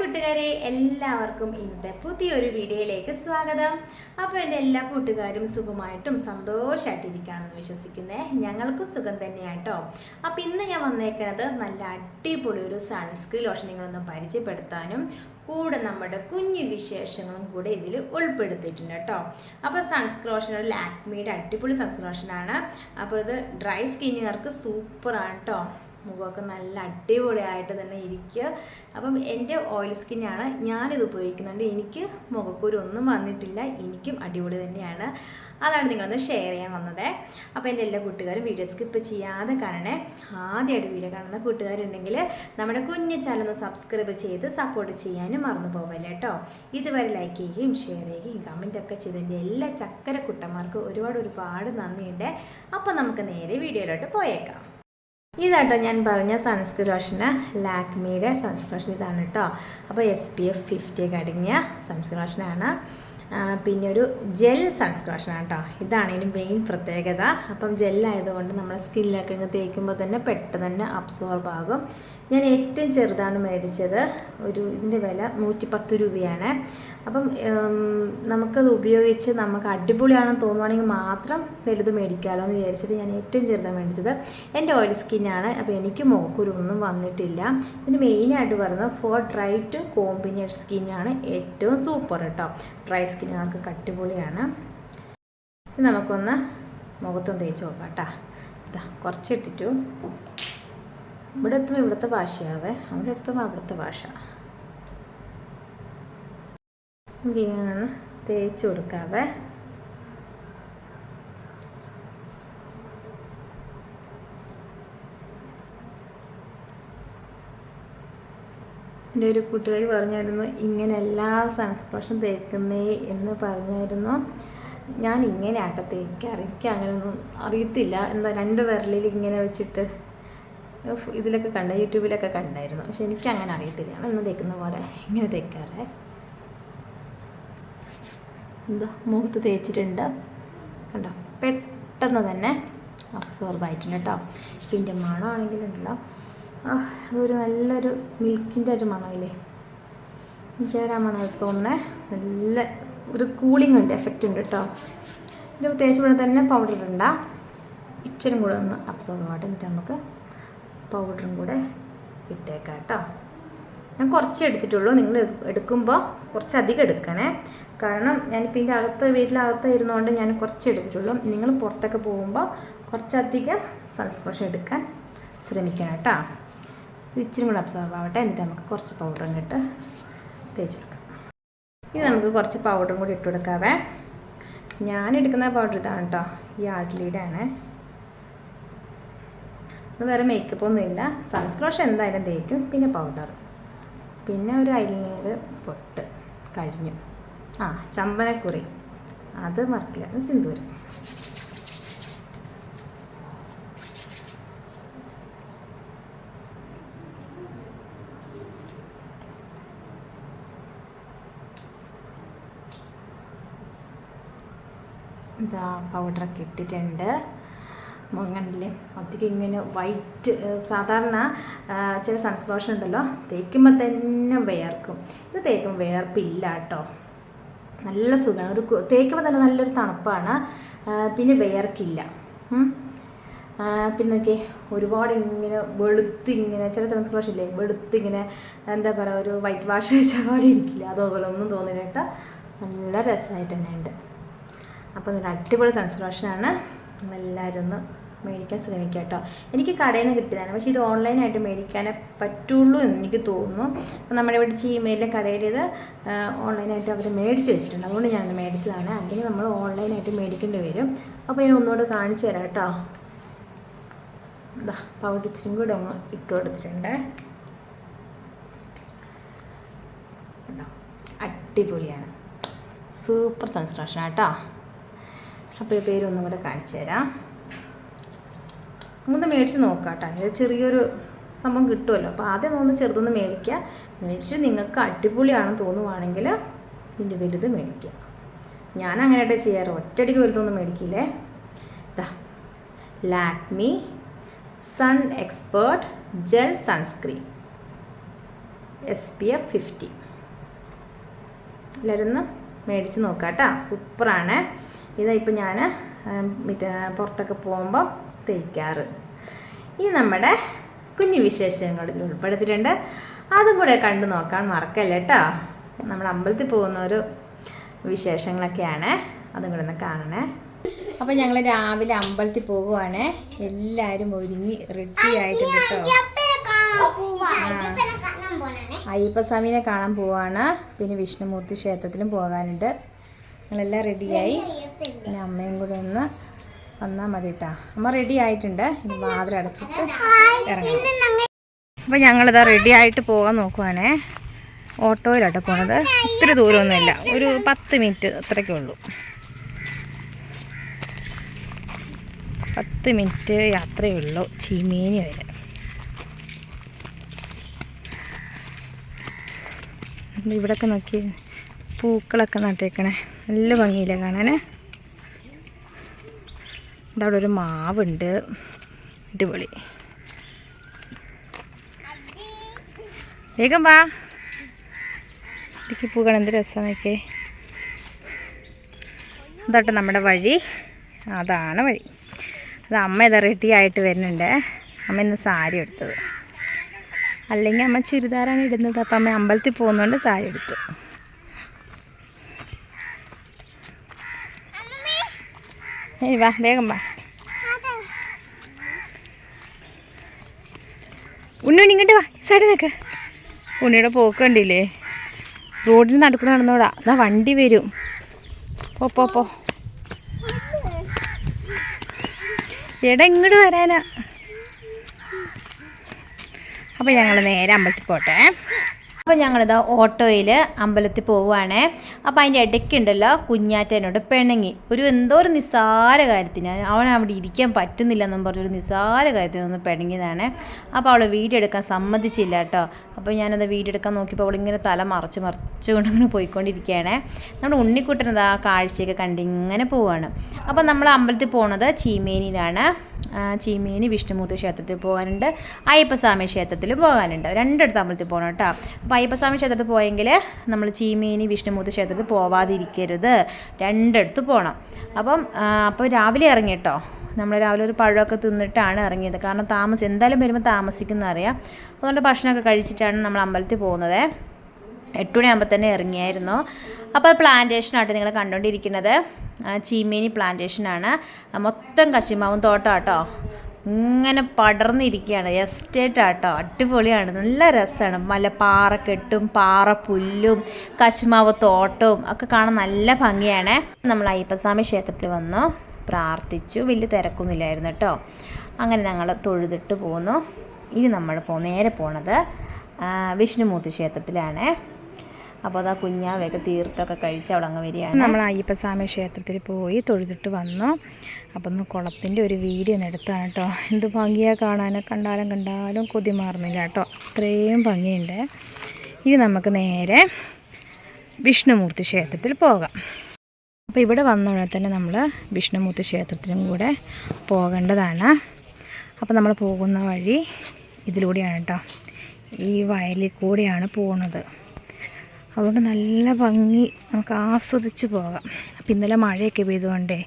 കൂട്ടുകാരെ എല്ലാവർക്കും ഇന്നത്തെ പുതിയൊരു വീഡിയോയിലേക്ക് സ്വാഗതം. അപ്പോൾ എന്റെ എല്ലാ കൂട്ടുകാരും സുഖമായിട്ടും സന്തോഷമായിട്ടിരിക്കുകയാണെന്ന് വിശ്വസിക്കുന്നേ ഞങ്ങൾക്കും സുഖം തന്നെയാട്ടോ. അപ്പോൾ ഇന്ന് ഞാൻ വന്നേക്കണത് നല്ല അടിപൊളി ഒരു സൺസ്ക്രീൻ ലോഷൻ നിങ്ങളൊന്ന് പരിചയപ്പെടുത്താനും കൂടെ നമ്മുടെ കുഞ്ഞു വിശേഷങ്ങളും കൂടെ ഇതിൽ ഉൾപ്പെടുത്തിയിട്ടുണ്ട് കേട്ടോ. അപ്പോൾ സൺസ്ക്രീൻ ഒരു ലാക്മിയുടെ അടിപൊളി സൺസ്ക്രീൻ ലോഷനാണ്. അപ്പോൾ ഇത് ഡ്രൈ സ്കിന്നുകാർക്ക് സൂപ്പറാണ് കേട്ടോ. മുഖമൊക്കെ നല്ല അടിപൊളിയായിട്ട് തന്നെ ഇരിക്കുക. അപ്പം എന്റെ ഓയിൽ സ്കിന്നാണ് ഞാനിത് ഉപയോഗിക്കുന്നുണ്ട്. എനിക്ക് മുഖക്കുരു ഒന്നും വന്നിട്ടില്ല. എനിക്കും അടിപൊളി തന്നെയാണ്. അതാണ് നിങ്ങളൊന്ന് ഷെയർ ചെയ്യാൻ വന്നത്. അപ്പോൾ എന്റെ എല്ലാ കൂട്ടുകാരും വീഡിയോ സ്കിപ്പ് ചെയ്യാതെ കാണണേ. ആദ്യമായിട്ട് വീഡിയോ കാണുന്ന കൂട്ടുകാരുണ്ടെങ്കിൽ നമ്മുടെ കുഞ്ഞു ചാനൽ സബ്സ്ക്രൈബ് ചെയ്ത് സപ്പോർട്ട് ചെയ്യാനും മറന്നു പോകല്ലേ കേട്ടോ. ഇതുവരെ ലൈക്ക് ചെയ്യുകയും ഷെയർ ചെയ്യുകയും കമന്റൊക്കെ ചെയ്തതിന്റെ എല്ലാ ചക്കര കുട്ടന്മാർക്കും ഒരുപാട് ഒരുപാട് നന്ദിയുണ്ട്. അപ്പോൾ നമുക്ക് നേരെ വീഡിയോയിലോട്ട് പോയേക്കാം. ഇതാട്ടോ ഞാൻ പറഞ്ഞ സൺസ്ക്രീൻ ലോഷന് ലാക്മിയുടെ സൺസ്ക്രീൻ ലോഷൻ ഇതാണ് കേട്ടോ അപ്പോൾ എസ് പി എഫ് ഫിഫ്റ്റി കടിഞ്ഞ സൺസ്ക്രീൻ ലോഷനാണ് പിന്നെ ഒരു ജെൽ സൺസ്ക്രീൻ ലോഷനാണ് കേട്ടോ ഇതാണ് ഇതിന് മെയിൻ പ്രത്യേകത. അപ്പം ജെല്ലായതുകൊണ്ട് നമ്മുടെ സ്കിന്നിലൊക്കെ ഇങ്ങ് തേക്കുമ്പോൾ തന്നെ പെട്ടെന്ന് തന്നെ അബ്സോർബ് ആകും. ഞാൻ ഏറ്റവും ചെറുതാണ് മേടിച്ചത്. ഒരു ഇതിന്റെ വില നൂറ്റി പത്ത് രൂപയാണ്. അപ്പം നമുക്കത് ഉപയോഗിച്ച് നമുക്ക് അടിപൊളിയാണെന്ന് തോന്നുവാണെങ്കിൽ മാത്രം വലുത് മേടിക്കാമല്ലോ എന്ന് വിചാരിച്ചിട്ട് ഞാൻ ഏറ്റവും ചെറുതാണ് മേടിച്ചത്. എന്റെ ഓയിൽ സ്കിന്നാണ്. അപ്പോൾ എനിക്ക് മോക്കുരൊന്നും വന്നിട്ടില്ല. ഇതിന് മെയിനായിട്ട് പറയുന്നത് ഫോർ ഡ്രൈ ടു കോമ്പിനേറ്റ് സ്കിന്നാണ്. ഏറ്റവും സൂപ്പർ കേട്ടോ. ഡ്രൈ സ്കിന്നുകാർക്ക് കട്ടിപൊളിയാണ് നമുക്കൊന്ന് മുഖത്തും തേച്ച് നോക്കാം കേട്ടോ. കുറച്ചെടുത്തിട്ടു ഇവിടെ എത്തുമ്പോൾ ഇവിടുത്തെ ഭാഷയാവേ. അവിടെ എത്തുമ്പോൾ അവിടുത്തെ ഭാഷ. ഇങ്ങനെ തേച്ച് കൊടുക്കാവേ. എന്റെ ഒരു കൂട്ടുകാരി പറഞ്ഞായിരുന്നു ഇങ്ങനെ എല്ലാ സംസ്പർശം തേക്കുന്നേ എന്ന് പറഞ്ഞായിരുന്നു. ഞാൻ ഇങ്ങനെ ആട്ടെ തേക്കാറ്. അങ്ങനെയൊന്നും അറിയത്തില്ല. എന്താ രണ്ട് വിരലിൽ ഇങ്ങനെ വെച്ചിട്ട് ഇതിലൊക്കെ കണ്ട യൂട്യൂബിലൊക്കെ കണ്ടായിരുന്നു. പക്ഷെ എനിക്ക് അങ്ങനെ അറിയത്തില്ല ഒന്ന് തേക്കുന്ന പോലെ ഇങ്ങനെ തേക്കാറേ എന്താ മുഖത്ത് തേച്ചിട്ടുണ്ട്. കണ്ടോ പെട്ടെന്ന് തന്നെ അബ്സോർബ് ആയിട്ടുണ്ട് കേട്ടോ ഇതിന്റെ മണമാണെങ്കിലുണ്ടല്ലോ അതൊരു നല്ലൊരു മിൽക്കിന്റെ ഒരു മണമില്ലേ എനിക്കാരാ മണം തോന്നുന്നേ. നല്ല ഒരു കൂളിംഗ് ഉണ്ട് എഫക്റ്റ് ഉണ്ട് കേട്ടോ ഇതിന്റെ തേച്ചപ്പോഴെ തന്നെ പൗഡർ ഇടണ്ട. ഇച്ചിരി കൂടെ ഒന്ന് അബ്സോർബ് ആവട്ടെ എന്നിട്ട് നമുക്ക് പൗഡറും കൂടെ ഇട്ടേക്കാം കേട്ടോ. ഞാൻ കുറച്ച് എടുത്തിട്ടുള്ളൂ. നിങ്ങൾ എടുക്കുമ്പോൾ കുറച്ചധികം എടുക്കണേ. കാരണം ഞാനിപ്പോൾ ഇതിന്റെ അകത്ത് വീട്ടിലകത്ത് ഇരുന്നുകൊണ്ട് ഞാൻ കുറച്ച് എടുത്തിട്ടുള്ളൂ. നിങ്ങൾ പുറത്തൊക്കെ പോകുമ്പോൾ കുറച്ചധികം സംസ്പർശം എടുക്കാൻ ശ്രമിക്കണം കേട്ടോ. ഇച്ചിരി കൂടെ അബ്സോർബ് ആവട്ടെ. എന്നിട്ട് നമുക്ക് കുറച്ച് പൗഡറും ഇട്ട് തേച്ച് കൊടുക്കാം ഇനി നമുക്ക് കുറച്ച് പൗഡറും കൂടി ഇട്ട് കൊടുക്കാവേ. ഞാൻ എടുക്കുന്ന പൗഡർ ഇതാണ് കേട്ടോ. ഈ അത് വേറെ മേക്കപ്പ് ഒന്നുമില്ല സൺസ്ക്രീൻ എന്തായാലും തേക്കും. പിന്നെ പൗഡർ പിന്നെ ഒരു ഐലൈനർ പൊട്ട് കഴിഞ്ഞു. ആ ചമ്പനക്കുറി. അത് മറക്കില്ല സിന്ദൂരം. ഇതാ പൗഡറൊക്കെ ഇട്ടിട്ടുണ്ട്. മുഖങ്ങളിലെ ഒത്തിരി ഇങ്ങനെ വൈറ്റ് സാധാരണ ചില സൺസ്ക്ലോഷൻ ഉണ്ടല്ലോ തേക്കുമ്പോൾ തന്നെ വിയർക്കും. ഇത് തേക്കുമ്പോൾ വിയർപ്പില്ല കേട്ടോ. നല്ല സുഖമാണ് ഒരു തേക്കുമ്പോൾ തന്നെ നല്ലൊരു തണുപ്പാണ്. പിന്നെ വിയർക്കില്ല. ഉം. പിന്നെ നോക്കി ഒരുപാട് ഇങ്ങനെ വെളുത്ത് ഇങ്ങനെ ചില സൺസ്ക്ലോഷൻ ഇല്ലേ? വെളുത്ത് ഇങ്ങനെ എന്താ പറയുക ഒരു വൈറ്റ് വാഷ് വെച്ച പോലെ ഇരിക്കില്ല. അതുപോലെ ഒന്നും തോന്നില്ല കേട്ടോ. നല്ല രസമായിട്ട് തന്നെ ഉണ്ട്. അപ്പോൾ നല്ല അടിപൊളി സൺസ്ക്രീനാണ് എല്ലാവരും ഒന്ന് മേടിക്കാൻ ശ്രമിക്കുക കേട്ടോ. എനിക്ക് കടയിൽ നിന്ന് കിട്ടിയതാണ്. പക്ഷേ ഇത് ഓൺലൈനായിട്ട് മേടിക്കാനേ പറ്റുള്ളൂ എന്ന് എനിക്ക് തോന്നുന്നു. അപ്പോൾ നമ്മുടെ ഇവിടെ ജിമെയിലെ കടയിൽ ഇത് ഓൺലൈനായിട്ട് അവർ മേടിച്ച് വെച്ചിട്ടുണ്ട്. അതുകൊണ്ട് ഞാൻ മേടിച്ചതാണ്. അല്ലെങ്കിൽ നമ്മൾ ഓൺലൈനായിട്ട് മേടിക്കേണ്ടി വരും. അപ്പോൾ ഞാൻ ഒന്നുകൂടെ കാണിച്ചു തരാം കേട്ടോ. ഇതാ പൗഡർ ഇച്ചിരി കൂടെ ഒന്ന് ഇട്ട് കൊടുത്തിട്ടുണ്ട്. അടിപൊളിയാണ്. സൂപ്പർ സൺസ്ക്രീൻ കേട്ടോ. അപ്പോൾ ഈ പേര് ഒന്നും കൂടെ കാണിച്ചു തരാം. ഒന്ന് മേടിച്ച് നോക്കാം ഇത് ചെറിയൊരു സംഭവം കിട്ടുമല്ലോ. അപ്പോൾ ആദ്യം ഒന്ന് ചെറുതൊന്ന് മേടിക്കുക. മേടിച്ച് നിങ്ങൾക്ക് അടിപൊളിയാണെന്ന് തോന്നുവാണെങ്കിൽ ഇതിന്റെ വലുത് മേടിക്കുക. ഞാൻ അങ്ങനെയായിട്ട് ചെയ്യാറ്. ഒറ്റയടിക്ക് വലുതൊന്നും മേടിക്കില്ലേ? ഇതാ Lakme sun expert gel sunscreen S P F fifty എല്ലാവരും ഒന്ന് മേടിച്ച് നോക്കാം കേട്ടോ സൂപ്പറാണ്. ഇതാ ഇപ്പം ഞാൻ പുറത്തൊക്കെ പോകുമ്പോൾ തേക്കാറ്. ഈ നമ്മുടെ കുഞ്ഞു വിശേഷങ്ങളിൽ ഉൾപ്പെടുത്തിയിട്ടുണ്ട്. അതും കൂടെ കണ്ടു നോക്കാൻ മറക്കല്ല കേട്ടോ നമ്മൾ അമ്പലത്തിൽ പോകുന്ന ഒരു വിശേഷങ്ങളൊക്കെയാണ്. അതും കൂടെ ഒന്ന് കാണണേ. അപ്പം ഞങ്ങൾ രാവിലെ അമ്പലത്തിൽ പോകുവാണ് എല്ലാവരും ഒരുങ്ങി റെഡി ആയിട്ടുണ്ട് കേട്ടോ അയ്യപ്പസ്വാമിനെ കാണാൻ പോവാണ് പിന്നെ വിഷ്ണുമൂർത്തി ക്ഷേത്രത്തിലും പോകാനുണ്ട്. ഞങ്ങളെല്ലാം റെഡിയായി പിന്നെ അമ്മയും കൂടെ ഒന്ന് വന്നാൽ മതി കേട്ടോ അമ്മ റെഡി ആയിട്ടുണ്ട്. ഇനി അടച്ചിട്ട് ഇറങ്ങാം അപ്പോൾ ഞങ്ങളിതാ റെഡി ആയിട്ട് പോകാൻ നോക്കുവാണേ. ഓട്ടോയിലാട്ടോ പോണത്. ഒത്തിരി ദൂരമൊന്നുമില്ല. ഒരു പത്ത് മിനിറ്റ് അത്രയ്ക്കേ ഉള്ളൂ. പത്ത് മിനിറ്റ് യാത്രയേ ഉള്ളൂ. ചീമേനി വരെ. ഇവിടെയൊക്കെ നോക്കി പൂക്കളൊക്കെ നട്ടേക്കണേ. നല്ല ഭംഗിയില്ല കാണാൻ ഇതവിടെ ഒരു മാവുണ്ട്. അടിപൊളി. വേഗം വാ. ഇടുക്കി പൂക്കൾ എന്ത് രസം നോക്കേ അതാട്ടെ നമ്മുടെ വഴി. അതാണ് വഴി. അത് അമ്മ ഇതാ റെഡി ആയിട്ട് വരുന്നുണ്ട്. അമ്മ ഇന്ന് സാരി എടുത്തത്. അല്ലെങ്കിൽ അമ്മ ചുരിദാറാണ് ഇടുന്നത്. അപ്പം അമ്മ അമ്പലത്തിൽ പോകുന്നതുകൊണ്ട് സാരി എടുത്തു. ഏയ് വാ വേഗം വാ ഉണ്ണി ഉണ്ണി ഇങ്ങോട്ട് വാ. സൈഡ് നിൽക്ക് ഉണ്ണിയുടെ പോക്ക് കണ്ടില്ലേ? റോഡിൽ നടുക്കൂടെ നടന്നോടാ എന്നാ വണ്ടി വരും. പോ പോ പോ. എടാ ഇങ്ങോട്ട് വരാനാ. അപ്പോൾ ഞങ്ങൾ നേരെ അമ്പലത്തിൽ പോട്ടെ. അപ്പോൾ ഞങ്ങളിതാ ഓട്ടോയിൽ അമ്പലത്തിൽ പോവുകയാണേ അപ്പോൾ അതിന്റെ ഇടയ്ക്കുണ്ടല്ലോ കുഞ്ഞാറ്റനോട് പിണങ്ങി. ഒരു എന്തോ ഒരു നിസ്സാര കാര്യത്തിന്. അവൻ അവിടെ ഇരിക്കാൻ പറ്റുന്നില്ല എന്നും പറഞ്ഞൊരു നിസ്സാര കാര്യത്തിന് ഒന്ന് പിണങ്ങിയതാണ്. അപ്പോൾ അവൾ വീഡിയോ എടുക്കാൻ സമ്മതിച്ചില്ല കേട്ടോ. അപ്പോൾ ഞാനത് വീഡിയോ എടുക്കാൻ നോക്കിയപ്പോൾ അവളിങ്ങനെ തല മറച്ച് മറച്ചുകൊണ്ട് ഇങ്ങനെ പോയിക്കൊണ്ടിരിക്കുകയാണ്. നമ്മുടെ ഉണ്ണിക്കുട്ടനത് ആ കാഴ്ചയൊക്കെ കണ്ടിങ്ങനെ പോവുകയാണ് അപ്പോൾ നമ്മൾ അമ്പലത്തിൽ പോണത് ചീമേനിയിലാണ്. ചീമേനി വിഷ്ണുമൂർത്തി ക്ഷേത്രത്തിൽ പോകാനുണ്ട്. അയ്യപ്പസ്വാമി ക്ഷേത്രത്തിൽ പോകാനുണ്ട്. രണ്ടിടത്ത് അമ്പലത്തിൽ പോകണം കേട്ടോ. അപ്പോൾ അയ്യപ്പസ്വാമി ക്ഷേത്രത്തിൽ പോയെങ്കിൽ നമ്മൾ ചീമേനി വിഷ്ണുമൂർത്തി ക്ഷേത്രത്തിൽ പോവാതിരിക്കരുത്. രണ്ടിടത്ത് പോകണം അപ്പം അപ്പോൾ രാവിലെ ഇറങ്ങി കേട്ടോ. നമ്മൾ രാവിലെ ഒരു പഴമൊക്കെ തിന്നിട്ടാണ് ഇറങ്ങിയത്. കാരണം താമസം എന്തായാലും വരുമ്പോൾ താമസിക്കുന്ന അറിയാം അതുകൊണ്ട് ഭക്ഷണമൊക്കെ കഴിച്ചിട്ടാണ് നമ്മൾ അമ്പലത്തിൽ പോകുന്നത്. എട്ട് മണിയാകുമ്പോൾ തന്നെ ഇറങ്ങിയായിരുന്നു. അപ്പോൾ പ്ലാന്റേഷനായിട്ട് നിങ്ങൾ കണ്ടുകൊണ്ടിരിക്കുന്നത് ചീമേനി പ്ലാന്റേഷനാണ് മൊത്തം കശുമാവും തോട്ടം കേട്ടോ ഇങ്ങനെ പടർന്നിരിക്കുകയാണ്. എസ്റ്റേറ്റ് ആട്ടോ. അടിപൊളിയാണ്. നല്ല രസമാണ് മല പാറക്കെട്ടും പാറപ്പുല്ലും കശുമാവ് തോട്ടവും ഒക്കെ കാണാൻ നല്ല ഭംഗിയാണ്. നമ്മൾ അയ്യപ്പസ്വാമി ക്ഷേത്രത്തിൽ വന്നു. പ്രാർത്ഥിച്ചു. വലിയ തിരക്കൊന്നുമില്ലായിരുന്നു കേട്ടോ. അങ്ങനെ ഞങ്ങൾ തൊഴുതിട്ട് പോന്നു. ഇനി നമ്മൾ പോ നേരെ പോണത് വിഷ്ണുമൂർത്തി ക്ഷേത്രത്തിലാണ്. അപ്പോൾ അതാ കുഞ്ഞാവയൊക്കെ തീർത്തൊക്കെ കഴിച്ച് അവിടെ അങ്ങ് വരികയാണ്. നമ്മൾ അയ്യപ്പസ്വാമി ക്ഷേത്രത്തിൽ പോയി തൊഴുതിട്ട് വന്നു. അപ്പം ഒന്ന് കുളത്തിന്റെ ഒരു വീഡിയോ ഒന്ന് എടുത്താണ് കേട്ടോ. എന്ത് ഭംഗിയാണ് കാണാനോ കണ്ടാലും കണ്ടാലും കൊതി മാറുന്നില്ല കേട്ടോ. അത്രയും ഭംഗിയുണ്ട്. ഇനി നമുക്ക് നേരെ വിഷ്ണുമൂർത്തി ക്ഷേത്രത്തിൽ പോകാം. അപ്പോൾ ഇവിടെ വന്ന ഉടനെ തന്നെ നമ്മൾ വിഷ്ണുമൂർത്തി ക്ഷേത്രത്തിലും കൂടെ പോകേണ്ടതാണ്. അപ്പോൾ നമ്മൾ പോകുന്ന വഴി ഇതിലൂടെയാണ് കേട്ടോ. ഈ വയലിൽ കൂടെയാണ് പോകുന്നത് അതുകൊണ്ട് നല്ല ഭംഗി നമുക്ക് ആസ്വദിച്ച് പോകാം. അപ്പം ഇന്നലെ മഴയൊക്കെ പെയ്തുകൊണ്ടേ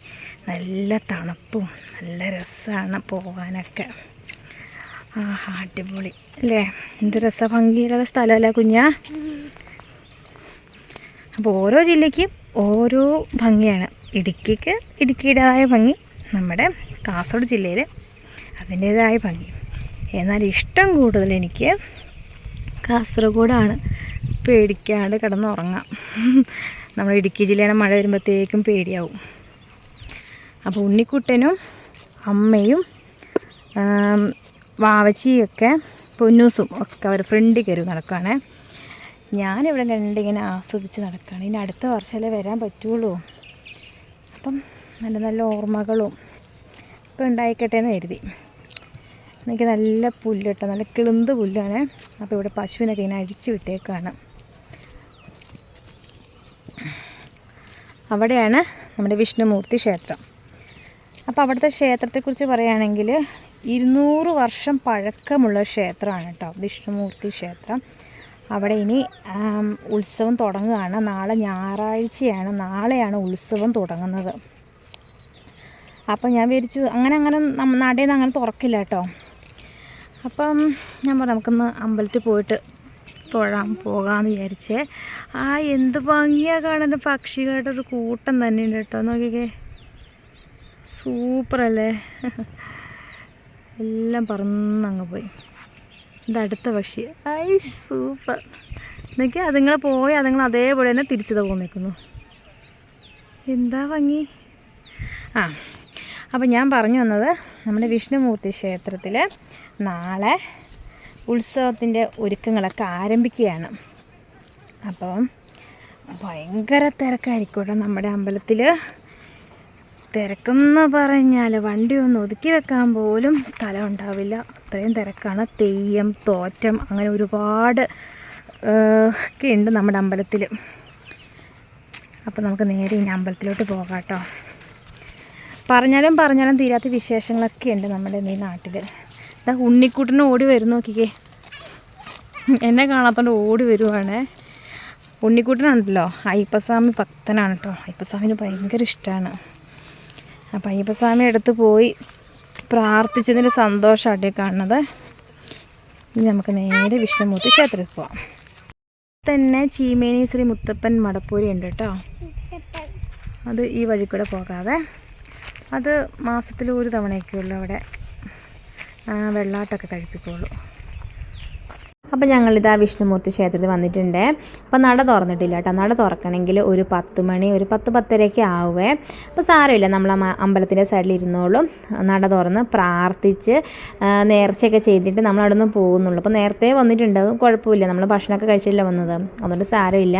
നല്ല തണുപ്പും നല്ല രസമാണ് പോകാനൊക്കെ. ആഹാ അടിപൊളി. അല്ലേ? എന്ത് രസ ഭംഗിയുള്ള സ്ഥലമല്ലേ കുഞ്ഞാ? അപ്പോൾ ഓരോ ജില്ലയ്ക്കും ഓരോ ഭംഗിയാണ്. ഇടുക്കിക്ക് ഇടുക്കിയുടേതായ ഭംഗി നമ്മുടെ കാസർഗോഡ് ജില്ലയിൽ അതിന്റേതായ ഭംഗി. എന്നാൽ ഇഷ്ടം കൂടുതൽ എനിക്ക് കാസർഗോഡാണ്. പേടിക്കാണ്ട് കിടന്നുറങ്ങാം. നമ്മൾ ഇടുക്കി ജില്ലയുടെ മഴ വരുമ്പോഴത്തേക്കും പേടിയാവും. അപ്പോൾ ഉണ്ണിക്കുട്ടനും അമ്മയും വാവച്ചിയൊക്കെ പൊന്നൂസും ഒക്കെ അവർ ഫ്രണ്ടിൽ കയറി നടക്കുകയാണ് ഞാനിവിടെ കണ്ടിങ്ങനെ ആസ്വദിച്ച് നടക്കുകയാണ്. ഇനി അടുത്ത വർഷമല്ലേ വരാൻ പറ്റുള്ളൂ. അപ്പം നല്ല നല്ല ഓർമ്മകളും ഒക്കെ ഉണ്ടായിക്കട്ടെ എന്ന് കരുതി. എനിക്ക് നല്ല പുല്ല് കേട്ടോ നല്ല കിളുന്ത് പുല്ലാണ്. അപ്പോൾ ഇവിടെ പശുവിനൊക്കെ ഇങ്ങനെ അഴിച്ചു വിട്ടേക്കാണ്. അവിടെയാണ് നമ്മുടെ വിഷ്ണുമൂർത്തി ക്ഷേത്രം. അപ്പോൾ അവിടുത്തെ ക്ഷേത്രത്തെക്കുറിച്ച് പറയുകയാണെങ്കിൽ ഇരുന്നൂറ് വർഷം പഴക്കമുള്ള ക്ഷേത്രമാണ് കേട്ടോ വിഷ്ണുമൂർത്തി ക്ഷേത്രം. അവിടെ ഇനി ഉത്സവം തുടങ്ങുകയാണ്. നാളെ ഞായറാഴ്ചയാണ് നാളെയാണ് ഉത്സവം തുടങ്ങുന്നത്. അപ്പം ഞാൻ വിചാരിച്ചു അങ്ങനെ അങ്ങനെ നടയിൽ നിന്ന് അങ്ങനെ തുറക്കില്ല കേട്ടോ. അപ്പം ഞാൻ പറഞ്ഞു നമുക്കൊന്ന് അമ്പലത്തിൽ പോയിട്ട് തൊഴാൻ പോകാമെന്ന് വിചാരിച്ചേ. ആ എന്ത് ഭംഗിയാ കാണുന്ന പക്ഷികളുടെ ഒരു കൂട്ടം തന്നെയുണ്ട് കേട്ടോ. നോക്കിക്കേ. സൂപ്പറല്ലേ? എല്ലാം പറന്നങ്ങ് പോയി. ഇത് അടുത്ത പക്ഷി. ഐ സൂപ്പർ. എന്നൊക്കെ അതുങ്ങൾ പോയി അതുങ്ങൾ അതേപോലെ തന്നെ തിരിച്ചത് പോന്നേക്കുന്നു. എന്താ ഭംഗി? ആ അപ്പം ഞാൻ പറഞ്ഞു വന്നത് നമ്മുടെ വിഷ്ണുമൂർത്തി ക്ഷേത്രത്തിൽ നാളെ ഉത്സവത്തിന്റെ ഒരുക്കങ്ങളൊക്കെ ആരംഭിക്കുകയാണ്. അപ്പം ഭയങ്കര തിരക്കായിരിക്കും കേട്ടോ നമ്മുടെ അമ്പലത്തിൽ തിരക്കെന്ന് പറഞ്ഞാൽ വണ്ടി ഒന്ന് ഒതുക്കി വെക്കാൻ പോലും സ്ഥലം ഉണ്ടാവില്ല. അത്രയും തിരക്കാണ്. തെയ്യം തോറ്റം അങ്ങനെ ഒരുപാട് ഒക്കെ ഉണ്ട് നമ്മുടെ അമ്പലത്തിൽ അപ്പോൾ നമുക്ക് നേരെ ഇനി അമ്പലത്തിലോട്ട് പോകാം കേട്ടോ പറഞ്ഞാലും പറഞ്ഞാലും തീരാത്ത വിശേഷങ്ങളൊക്കെ ഉണ്ട് നമ്മുടെ ഈ നാട്ടിൽ ഇതാ ഉണ്ണിക്കുട്ടന് ഓടി വരും നോക്കിക്കേ. എന്നെ കാണാത്തോണ്ട് ഓടി വരുവാണേ. ഉണ്ണിക്കുട്ടനുണ്ടല്ലോ അയ്യപ്പസ്വാമി ഭക്തനാണ് കേട്ടോ അയ്യപ്പസ്വാമിന് ഭയങ്കര ഇഷ്ടമാണ് അപ്പം അയ്യപ്പസ്വാമി അടുത്ത് പോയി പ്രാർത്ഥിച്ചതിന്റെ സന്തോഷമാണ് കാണുന്നത്. ഇനി നമുക്ക് നേരെ വിഷ്ണുമൂർത്തി ക്ഷേത്രത്തിൽ പോവാം. തന്നെ ചീമേനി ശ്രീ മുത്തപ്പൻ മടപ്പൂരി ഉണ്ട് കേട്ടോ അത് ഈ വഴി പോകാതെ അത് മാസത്തിൽ ഒരു തവണയൊക്കെ ഉള്ളൂ അവിടെ. വെള്ളാട്ടമൊക്കെ കഴിപ്പിക്കുള്ളൂ. അപ്പോൾ ആ വിഷ്ണുമൂർത്തി ക്ഷേത്രത്തിൽ വന്നിട്ടുണ്ട്. അപ്പോൾ നട തുറന്നിട്ടില്ല കേട്ടോ നട തുറക്കണമെങ്കിൽ ഒരു പത്ത് മണി ഒരു പത്ത് പത്തരയ്ക്ക് ആവുമേ അപ്പോൾ സാരമില്ല നമ്മൾ അമ്പലത്തിന്റെ സൈഡിൽ ഇരുന്നോളും. നട തുറന്ന് പ്രാർത്ഥിച്ച് നേർച്ചയൊക്കെ ചെയ്തിട്ട് നമ്മൾ അവിടെ നിന്ന് പോകുന്നുള്ളൂ. അപ്പോൾ നേരത്തെ വന്നിട്ടുണ്ട് അത് കുഴപ്പമില്ല. നമ്മൾ ഭക്ഷണമൊക്കെ കഴിച്ചിട്ടില്ല വന്നത്. അതുകൊണ്ട് സാരമില്ല.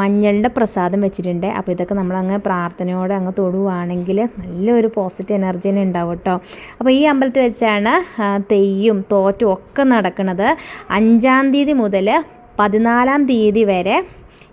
മഞ്ഞളുടെ പ്രസാദം വെച്ചിട്ടുണ്ട്. അപ്പോൾ ഇതൊക്കെ നമ്മൾ നമ്മളങ്ങ് പ്രാർത്ഥനയോടെ അങ്ങ് തൊടുവാണെങ്കിൽ നല്ലൊരു പോസിറ്റീവ് എനർജി തന്നെ ഉണ്ടാവും കേട്ടോ അപ്പോൾ ഈ അമ്പലത്തിൽ വെച്ചാണ് തെയ്യും തോറ്റും ഒക്കെ നടക്കുന്നത്. അഞ്ചാം തീയതി മുതൽ പതിനാലാം തീയതി വരെ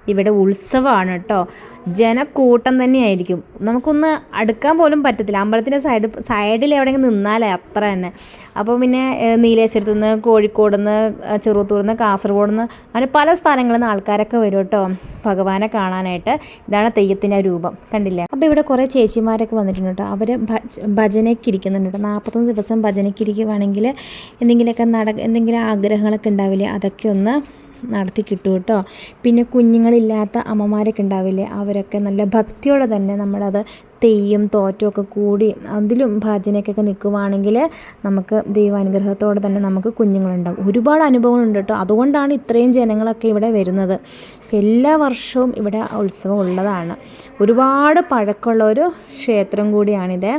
ഇവിടെ ഉത്സവമാണ് കേട്ടോ. ജനക്കൂട്ടം തന്നെയായിരിക്കും. നമുക്കൊന്ന് അടുക്കാൻ പോലും പറ്റത്തില്ല. അമ്പലത്തിന്റെ സൈഡ് സൈഡിൽ എവിടെയെങ്കിലും നിന്നാലേ അത്ര തന്നെ. അപ്പോൾ പിന്നെ നീലേശ്വരത്തു നിന്ന് കോഴിക്കോട് നിന്ന് ചെറുത്തൂർ നിന്ന് കാസർഗോഡ് നിന്ന് അങ്ങനെ പല സ്ഥലങ്ങളിൽ നിന്ന് ആൾക്കാരൊക്കെ വരും കേട്ടോ. ഭഗവാനെ കാണാനായിട്ട്. ഇതാണ് തെയ്യത്തിന്റെ രൂപം. കണ്ടില്ലേ? അപ്പോൾ ഇവിടെ കുറേ ചേച്ചിമാരൊക്കെ വന്നിട്ടുണ്ട് കേട്ടോ. അവർ ഭജനയ്ക്ക് ഇരിക്കുന്നുണ്ട് കേട്ടോ. നാൽപ്പത്തൊന്ന് ദിവസം ഭജനയ്ക്ക് ഇരിക്കുവാണെങ്കിൽ എന്തെങ്കിലുമൊക്കെ നട എന്തെങ്കിലും ആഗ്രഹങ്ങളൊക്കെ ഉണ്ടാവില്ലേ അതൊക്കെ ഒന്ന് നടത്തി കിട്ടും കേട്ടോ. പിന്നെ കുഞ്ഞുങ്ങളില്ലാത്ത അമ്മമാരൊക്കെ ഉണ്ടാവില്ലേ? അവരൊക്കെ നല്ല ഭക്തിയോടെ തന്നെ നമ്മളത് തെയ്യം തോറ്റമൊക്കെ കൂടി അതിലും ഭജനയ്ക്കൊക്കെ നിൽക്കുവാണെങ്കിൽ നമുക്ക് ദൈവാനുഗ്രഹത്തോടെ തന്നെ നമുക്ക് കുഞ്ഞുങ്ങളുണ്ടാകും ഒരുപാട് അനുഭവങ്ങളുണ്ട് കേട്ടോ. അതുകൊണ്ടാണ് ഇത്രയും ജനങ്ങളൊക്കെ ഇവിടെ വരുന്നത്. എല്ലാ വർഷവും ഇവിടെ ഉത്സവം ഉള്ളതാണ്. ഒരുപാട് പഴക്കമുള്ള ഒരു ക്ഷേത്രം കൂടിയാണിത്.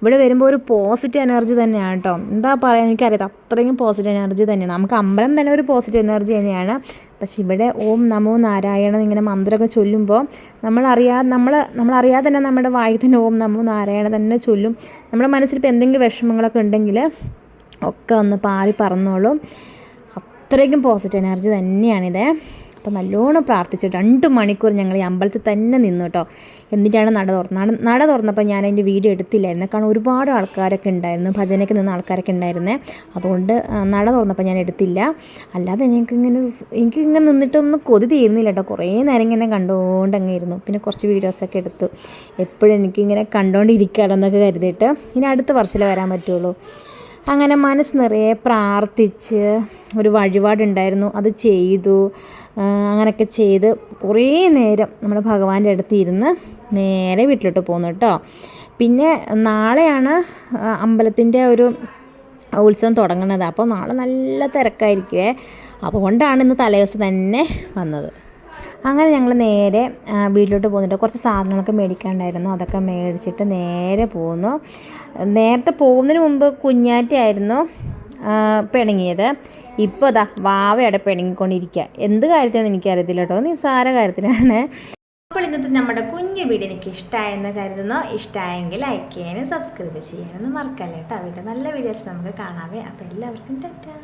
ഇവിടെ വരുമ്പോൾ ഒരു പോസിറ്റീവ് എനർജി തന്നെയാണ് കേട്ടോ. എന്താ പറയുക എനിക്കറിയാം അത്രയും പോസിറ്റീവ് എനർജി തന്നെയാണ്. നമുക്ക് അമ്പലം തന്നെ ഒരു പോസിറ്റീവ് എനർജി തന്നെയാണ്. പക്ഷെ ഇവിടെ ഓം നമോ നാരായണ ഇങ്ങനെ മന്ത്രമൊക്കെ ചൊല്ലുമ്പോൾ നമ്മളറിയാതെ നമ്മൾ നമ്മളറിയാതെ തന്നെ നമ്മുടെ വായിൽ തന്നെ ഓം നമോ നാരായണ തന്നെ ചൊല്ലും. നമ്മുടെ മനസ്സിൽ ഇപ്പോൾ എന്തെങ്കിലും വിഷമങ്ങളൊക്കെ ഉണ്ടെങ്കിൽ ഒക്കെ ഒന്ന് പാറി പറന്നോളും. അത്രയ്ക്കും പോസിറ്റീവ് എനർജി തന്നെയാണിത്. അപ്പോൾ നല്ലോണം പ്രാർത്ഥിച്ചു രണ്ട് മണിക്കൂർ ഞങ്ങൾ ഈ അമ്പലത്തിൽ തന്നെ നിന്നു കേട്ടോ എന്നിട്ടാണ് നട തുറന്നത് നട തുറന്നപ്പോൾ ഞാൻ അതിന്റെ വീഡിയോ എടുത്തില്ലായിരുന്നു. കാരണം ഒരുപാട് ആൾക്കാരൊക്കെ ഉണ്ടായിരുന്നു. ഭജനയ്ക്ക് നിന്ന ആൾക്കാരൊക്കെ ഉണ്ടായിരുന്നേ. അതുകൊണ്ട് നട തുറന്നപ്പോൾ ഞാൻ എടുത്തില്ല. അല്ലാതെ എനിക്കിങ്ങനെ എനിക്കിങ്ങനെ നിന്നിട്ടൊന്നും കൊതി തീരുന്നില്ല കേട്ടോ കുറേ നേരം ഇങ്ങനെ കണ്ടുകൊണ്ട് അങ്ങ് ഇരുന്നു. പിന്നെ കുറച്ച് വീഡിയോസൊക്കെ എടുത്തു. എപ്പോഴും എനിക്കിങ്ങനെ കണ്ടുകൊണ്ടിരിക്കാമല്ലോ എന്നൊക്കെ കരുതിയിട്ട് ഇനി അടുത്ത വർഷമേ വരാൻ പറ്റുള്ളൂ. അങ്ങനെ മനസ്സ് നിറയെ പ്രാർത്ഥിച്ച് ഒരു വഴിപാടുണ്ടായിരുന്നു. അത് ചെയ്തു. അങ്ങനെയൊക്കെ ചെയ്ത് കുറേ നേരം നമ്മുടെ ഭഗവാന്റെ അടുത്ത് ഇരുന്ന് നേരെ വീട്ടിലോട്ട് പോന്നു കേട്ടോ. പിന്നെ നാളെയാണ് അമ്പലത്തിന്റെ ഒരു ഉത്സവം തുടങ്ങുന്നത്. അപ്പോൾ നാളെ നല്ല തിരക്കായിരിക്കുമേ അതുകൊണ്ടാണ് ഇന്ന് തലേദിവസം തന്നെ വന്നത്. അങ്ങനെ ഞങ്ങൾ നേരെ വീട്ടിലോട്ട് പോകുന്നുണ്ട് കുറച്ച് സാധനങ്ങളൊക്കെ മേടിക്കാനുണ്ടായിരുന്നു. അതൊക്കെ മേടിച്ചിട്ട് നേരെ പോന്നു. നേരത്തെ പോകുന്നതിന് മുമ്പ് കുഞ്ഞാറ്റയായിരുന്നു പിണങ്ങിയത്. ഇപ്പോൾ അതാ വാവയുടെ പിണങ്ങിക്കൊണ്ടിരിക്കുക എന്ത് കാര്യത്തിനെന്ന് എനിക്കറിയത്തില്ല കേട്ടോ. നിസ്സാര കാര്യത്തിനാണ്. അപ്പോൾ ഇന്നത്തെ നമ്മുടെ കുഞ്ഞു വീഡിയോ എനിക്ക് ഇഷ്ടമായെന്ന് കരുതുന്നു. ഇഷ്ടമായെങ്കിൽ ലൈക്ക് ചെയ്യാനും സബ്സ്ക്രൈബ് ചെയ്യാനൊന്നും മറക്കല്ലേ കേട്ടോ. വീട്ടിൽ നല്ല വീഡിയോസ് നമുക്ക് കാണാവേ. അപ്പോൾ എല്ലാവർക്കും ടാറ്റാ.